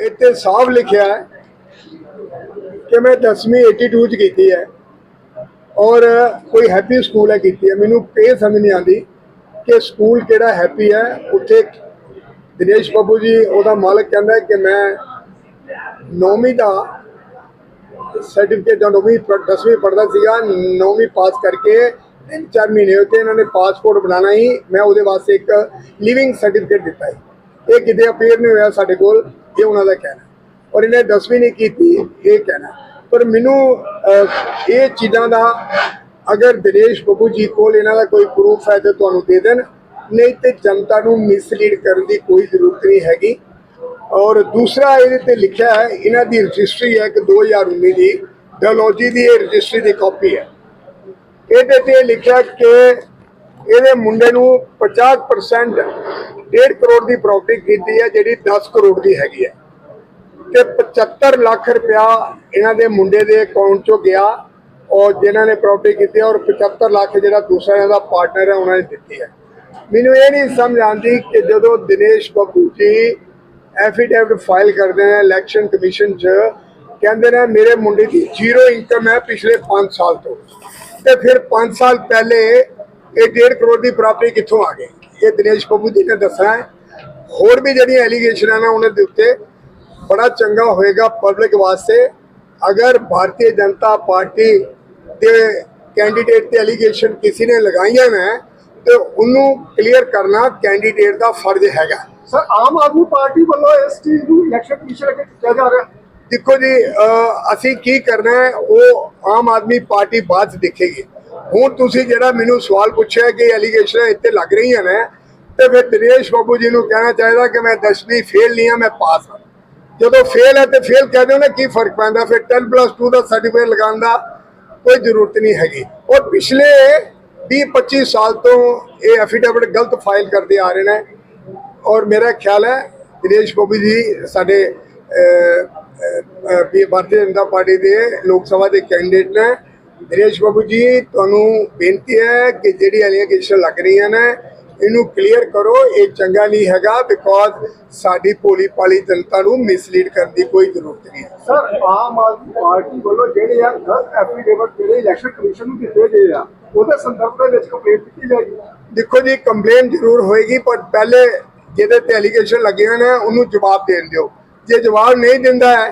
ਇੱਥੇ ਸਾਫ਼ ਲਿਖਿਆ ਹੈ ਕਿ ਮੈਂ 10ਵੀਂ 82 ਚ ਕੀਤੀ ਹੈ ਔਰ ਕੋਈ ਹੈਪੀ ਸਕੂਲ ਹੈ ਕੀਤੀ ਹੈ। ਮੈਨੂੰ ਇਹ ਸਮਝ ਨਹੀਂ ਆਉਂਦੀ ਕਿ ਸਕੂਲ ਕਿਹੜਾ ਹੈਪੀ ਹੈ। ਉੱਥੇ ਦਿਨੇਸ਼ ਬਾਬੂ ਜੀ, ਉਹਦਾ ਮਾਲਕ ਕਹਿੰਦਾ ਕਿ ਮੈਂ ਨੌਵੀਂ ਦਾ ਸਰਟੀਫਿਕੇਟ ਜਾਂ ਨੌਵੀਂ ਪ- ਦਸਵੀਂ ਪੜ੍ਹਦਾ ਸੀਗਾ, ਨੌਵੀਂ ਪਾਸ ਕਰਕੇ ਤਿੰਨ ਚਾਰ ਮਹੀਨੇ ਉੱਤੇ ਇਹਨਾਂ ਨੇ ਪਾਸਪੋਰਟ ਬਣਾਉਣਾ ਹੀ ਮੈਂ ਉਹਦੇ ਵਾਸਤੇ ਇੱਕ ਲਿਵਿੰਗ ਸਰਟੀਫਿਕੇਟ ਦਿੱਤਾ ਹੈ ਇਹ ਕਿਤੇ ਅਪੀਅਰ ਨਹੀਂ ਹੋਇਆ ਸਾਡੇ ਕੋਲ, ਇਹ ਉਹਨਾਂ ਦਾ ਕਹਿਣਾ। ਔਰ ਇਹਨੇ ਦਸਵੀਂ ਨਹੀਂ ਕੀਤੀ, ਇਹ ਕਹਿਣਾ। ਪਰ ਮੈਨੂੰ ਇਹ ਚੀਜ਼ਾਂ ਦਾ ਅਗਰ ਦਿਨੇਸ਼ ਬੱਬੂ ਜੀ ਕੋਲ ਇਹਨਾਂ ਦਾ ਕੋਈ ਪ੍ਰੂਫ ਹੈ ਤੇ ਤੁਹਾਨੂੰ ਦੇ ਦੇਣ, ਨਹੀਂ ਤੇ ਜਨਤਾ ਨੂੰ ਮਿਸਲੀਡ ਕਰਨ ਦੀ ਕੋਈ ਜ਼ਰੂਰਤ ਨਹੀਂ ਹੈਗੀ। ਔਰ ਦੂਸਰਾ ਇਹਦੇ ਤੇ ਲਿਖਿਆ ਹੈ, ਇਹਨਾਂ ਦੀ ਰਜਿਸਟਰੀ ਹੈ ਕਿ 2019 ਦੀ। ਡਲੋਜੀ ਦੀ ਇਹ ਰਜਿਸਟਰੀ ਦੀ ਕਾਪੀ ਹੈ। ਇਹਦੇ ਤੇ ਲਿਖਿਆ ਕਿ ਇਹਦੇ ਮੁੰਡੇ ਨੂੰ 50% 1.5 ਕਰੋੜ ਦੀ ਪ੍ਰਾਪਰਟੀ ਕੀਤੀ ਹੈ, ਜਿਹੜੀ 10 ਕਰੋੜ ਦੀ ਹੈਗੀ ਹੈ। ਤੇ 75 ਲੱਖ ਰੁਪਇਆ ਇਹਨਾਂ ਦੇ ਮੁੰਡੇ ਦੇ ਅਕਾਊਂਟ ਚੋਂ ਗਿਆ ਔਰ ਜਿਨ੍ਹਾਂ ਨੇ ਪ੍ਰਾਪਰਟੀ ਕੀਤੀ ਔਰ 75 ਲੱਖ ਜਿਹੜਾ ਦੂਸਰਾ ਦਾ ਪਾਰਟਨਰ ਹੈ, ਉਹਨਾਂ ਨੇ ਦਿੱਤੀ ਹੈ। ਮੈਨੂੰ ਇਹ ਨਹੀਂ ਸਮਝ ਆਉਂਦੀ ਕਿ ਜਦੋਂ ਦਿਨੇਸ਼ ਬੱਬੂ ਜੀ ਐਫੀਡੇਵਿਟ ਫਾਈਲ ਕਰਦੇ ਨੇ ਇਲੈਕਸ਼ਨ ਕਮਿਸ਼ਨ 'ਚ। ਕਹਿੰਦੇ ਨੇ, ਮੇਰੇ ਮੁੰਡੇ ਦੀ ਜ਼ੀਰੋ ਇਨਕਮ ਹੈ ਪਿਛਲੇ 5 ਸਾਲ ਤੋਂ। ਤੇ ਫਿਰ 5 ਸਾਲ ਪਹਿਲੇ ਇਹ 1.5 ਕਰੋੜ ਦੀ ਪ੍ਰਾਪਰਟੀ ਕਿੱਥੋਂ ਆ ਗਈ? ਇਹ ਦਿਨੇਸ਼ ਬੱਬੂ ਜੀ ਨੇ ਦੱਸਣਾ ਹੋਰ ਵੀ ਜਿਹੜੀਆਂ ਐਲੀਗੇਸ਼ਨਾਂ ਨੇ ਉਹਨਾਂ ਦੇ ਉੱਤੇ ਬੜਾ ਚੰਗਾ ਹੋਏਗਾ ਪਬਲਿਕ ਵਾਸਤੇ। ਅਗਰ ਭਾਰਤੀ ਜਨਤਾ ਪਾਰਟੀ ਦੇ ਕੈਂਡੀਡੇਟ ਤੇ ਐਲੀਗੇਸ਼ਨ ਕਿਸੇ ਨੇ ਲਗਾਈਆਂ ਨੇ, ਤੇ ਉਹਨੂੰ ਕਲੀਅਰ ਕਰਨਾ ਕੈਂਡੀਡੇਟ ਦਾ ਫਰਜ਼ ਹੈਗਾ। ਸਰ, ਆਮ ਆਦਮੀ ਪਾਰਟੀ ਵੱਲੋਂ ਇਸ ਚੀਜ਼ ਨੂੰ ਇਲੈਕਸ਼ਨ ਕਮਿਸ਼ਨ ਅੱਗੇ ਚੁੱਕਿਆ ਜਾ ਰਿਹਾ। ਦੇਖੋ ਜੀ ਅਸੀਂ ਕੀ ਕਰਨਾ ਹੈ, ਉਹ ਆਮ ਆਦਮੀ ਪਾਰਟੀ ਬਾਅਦ 'ਚ ਦੇਖੇਗੀ। ਹੁਣ ਤੁਸੀਂ ਜਿਹੜਾ ਮੈਨੂੰ ਸਵਾਲ ਪੁੱਛਿਆ ਕਿ ਐਲੀਗੇਸ਼ਨ ਇੱਥੇ ਲੱਗ ਰਹੀਆਂ ਨੇ, ਤੇ ਫਿਰ ਦਿਨੇਸ਼ ਬਾਬੂ ਜੀ ਨੂੰ ਕਹਿਣਾ ਚਾਹੀਦਾ ਕਿ ਮੈਂ 10ਵੀਂ ਫੇਲ ਨਹੀਂ ਆ ਮੈਂ ਪਾਸ ਹਾਂ। ਜਦੋਂ ਫੇਲ ਹੈ ਤੇ ਫੇਲ ਕਹਿ ਦਿਓ ਨਾ, ਕੀ ਫ਼ਰਕ ਪੈਂਦਾ? ਫਿਰ 10 2 ਦਾ ਸਰਟੀਫਿਕੇਟ ਲਗਾਉਣ ਦਾ ਕੋਈ ਜ਼ਰੂਰਤ ਨਹੀਂ ਹੈਗੀ। ਔਰ ਪਿਛਲੇ 20 25 ਸਾਲ ਤੋਂ ਇਹ ਐਫੀਡੇਵਿਟ ਗਲਤ ਫਾਈਲ ਕਰਦੇ ਆ ਰਹੇ ਨੇ। ਔਰ ਮੇਰਾ ਖਿਆਲ ਹੈ ਦਿਨੇਸ਼ ਬਾਬੂ ਜੀ ਸਾਡੇ ਭਾਰਤੀ ਜਨਤਾ ਪਾਰਟੀ ਦੇ ਲੋਕ ਸਭਾ ਦੇ ਕੈਂਡੀਡੇਟ ਨੇ। ਦਿਨੇਸ਼ ਬਾਬੂ ਜੀ ਤੁਹਾਨੂੰ ਬੇਨਤੀ ਹੈ ਕਿ ਜਿਹੜੀ ਐਲੀਗੇਸ਼ਨ ਲੱਗ ਰਹੀਆਂ ਨੇ ਇਹਨੂੰ ਕਲੀਅਰ ਕਰੋ। ਇਹ ਚੰਗਾ ਨਹੀਂ ਹੈਗਾ ਬਿਕੋਜ਼ ਸਾਡੀ ਭੋਲੀ ਭਾਲੀ ਜਨਤਾ ਨੂੰ ਮਿਸਲੀਡ ਕਰਨ ਦੀ ਕੋਈ ਜ਼ਰੂਰਤ ਨਹੀਂ ਸਰ ਆਮ ਆਦਮੀ ਪਾਰਟੀ ਵੱਲੋਂ ਜਿਹੜੇ ਆ ਗਲਤ ਐਫੀਡੇਵਿਟ ਜਿਹੜੇ ਇਲੈਕਸ਼ਨ ਕਮਿਸ਼ਨ ਨੂੰ ਦਿੱਤੇ ਗਏ ਆ ਉਹਦੇ ਸੰਦਰਭ ਦੇ ਵਿੱਚ ਕੰਪਲੇਂਟ ਕੀਤੀ ਜਾਏਗੀ? ਦੇਖੋ ਜੀ ਕੰਪਲੇਨ ਜ਼ਰੂਰ ਹੋਏਗੀ ਪਰ ਪਹਿਲੇ ਜਿਹਦੇ ਤੇ ਐਲੀਗੇਸ਼ਨ ਲੱਗੇ ਹੋਏ ਨੇ, ਉਹਨੂੰ ਜਵਾਬ ਦੇਣ ਦਿਓ। ਜੇ ਜਵਾਬ ਨਹੀਂ ਦਿੰਦਾ ਹੈ,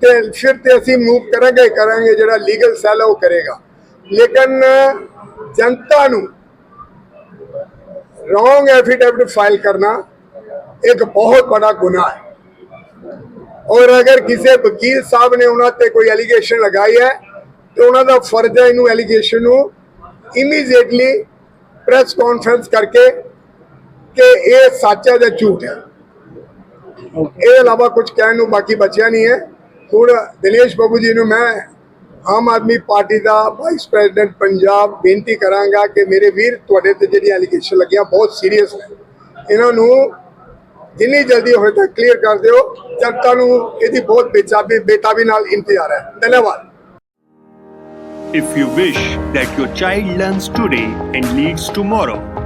ਤੇ ਫਿਰ ਤੇ ਅਸੀਂ ਮੂਵ ਕਰਾਂਗੇ ਕਰਾਂਗੇ ਜਿਹੜਾ ਲੀਗਲ ਸੈੱਲ ਉਹ ਕਰੇਗਾ। ਲੇਕਿਨ ਜਨਤਾ ਨੂੰ ਰੋਂਗ ਐਫੀਡੇਵਿਟ ਫਾਈਲ ਕਰਨਾ ਇੱਕ ਬਹੁਤ ਬੜਾ ਗੁਨਾਹ ਹੈ। ਔਰ ਅਗਰ ਕਿਸੇ ਵਕੀਲ ਸਾਹਿਬ ਨੇ ਉਹਨਾਂ ਤੇ ਕੋਈ ਐਲੀਗੇਸ਼ਨ ਲਗਾਈ ਹੈ, ਤੇ ਉਹਨਾਂ ਦਾ ਫਰਜ਼ ਹੈ ਇਹਨੂੰ ਐਲੀਗੇਸ਼ਨ ਨੂੰ ਇਮੀਡੀਏਟਲੀ ਪ੍ਰੈਸ ਕਾਨਫਰੰਸ ਕਰਕੇ ਕਿ ਇਹ ਸੱਚ ਹੈ ਜਾਂ ਝੂਠ ਹੈ? ਇਹਦੇ ਇਲਾਵਾ ਕੁਝ ਕਹਿਣ ਨੂੰ ਬਾਕੀ ਬਚਿਆ ਨਹੀਂ ਹੈ। ਹੁਣ ਦਿਨੇਸ਼ ਬਾਬੂ ਜੀ ਨੂੰ ਮੈਂ ਆਮ ਆਦਮੀ ਪਾਰਟੀ ਦਾ ਵਾਈਸ ਪ੍ਰੈਜ਼ੀਡੈਂਟ ਪੰਜਾਬ ਬੇਨਤੀ ਕਰਾਂਗਾ ਕਿ ਮੇਰੇ ਵੀਰ ਤੁਹਾਡੇ ਤੇ ਜਿਹੜੀ ਐਲੀਗੇਸ਼ਨ ਲੱਗਿਆ ਬਹੁਤ ਸੀਰੀਅਸ ਨੇ। ਇਹਨਾਂ ਨੂੰ ਜਿੰਨੀ ਜਲਦੀ ਹੋਏ ਤਾਂ ਕਲੀਅਰ ਕਰ ਦਿਓ। ਜਨਤਾ ਨੂੰ ਇਹਦੀ ਬਹੁਤ ਬੇਚਾਬੀ ਬੇਤਾਬੀ ਨਾਲ ਇੰਤਜ਼ਾਰ ਹੈ। ਧੰਨਵਾਦ। If you wish that your child learns today and leads tomorrow,